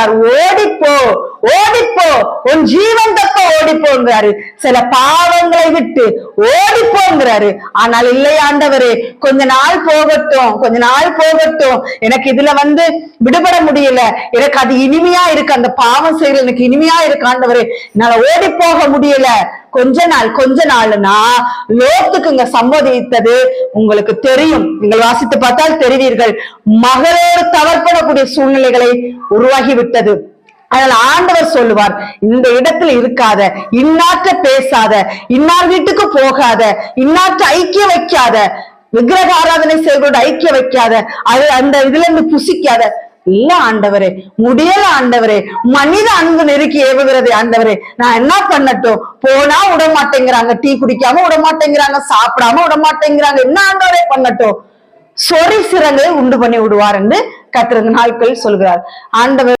ஓடிப்போ ஓடிப்போ உன் ஜீவன் தப்ப ஓடிப்போங்கிறாரு. சில பாவங்களை விட்டு ஓடிப்போங்கிறாரு. ஆனால் இல்லை ஆண்டவரே கொஞ்ச நாள் போகட்டும் கொஞ்ச நாள் போகட்டும். எனக்கு இதுல வந்து விடுபட முடியல. எனக்கு அது இனிமையா இருக்கு. அந்த பாவம் செய்யறது எனக்கு இனிமையா இருக்கு ஆண்டவரே. என்னால ஓடி போக முடியல. கொஞ்ச நாள் கொஞ்ச நாள்னா லோத்துக்குங்க சம்மதித்தது உங்களுக்கு தெரியும். நீங்கள் வாசித்து பார்த்தால் தெரிவீர்கள். மகளோடு தவற்படக்கூடிய சூழ்நிலைகளை உருவாகி விட்டது அதனால் ஆண்டவர் சொல்லுவார் இந்த இடத்துல இருக்காத இன்னாற்ற பேசாத இன்னார் வீட்டுக்கு போகாத இன்னாற்ற ஐக்கியம் வைக்காத விக்கிரக ஆராதனை செய்வதோட ஐக்கியம் வைக்காத அது அந்த இதுல இருந்து புசிக்காத இல்ல ஆண்டவரே முடியல ஆண்டவரே மனித அன்பு நெருக்கி ஏவுகிறது ஆண்டவரே. நான் என்ன பண்ணட்டும்? போனா விட மாட்டேங்கிறாங்க டீ குடிக்காம விட மாட்டேங்கிறாங்க சாப்பிடாம விட மாட்டேங்கிறாங்க என்ன ஆண்டவரே பண்ணட்டும்? சொறி சிறங்களை உண்டு பண்ணி விடுவார் என்று கத்திரங்க நாட்கள் சொல்கிறார். ஆண்டவர்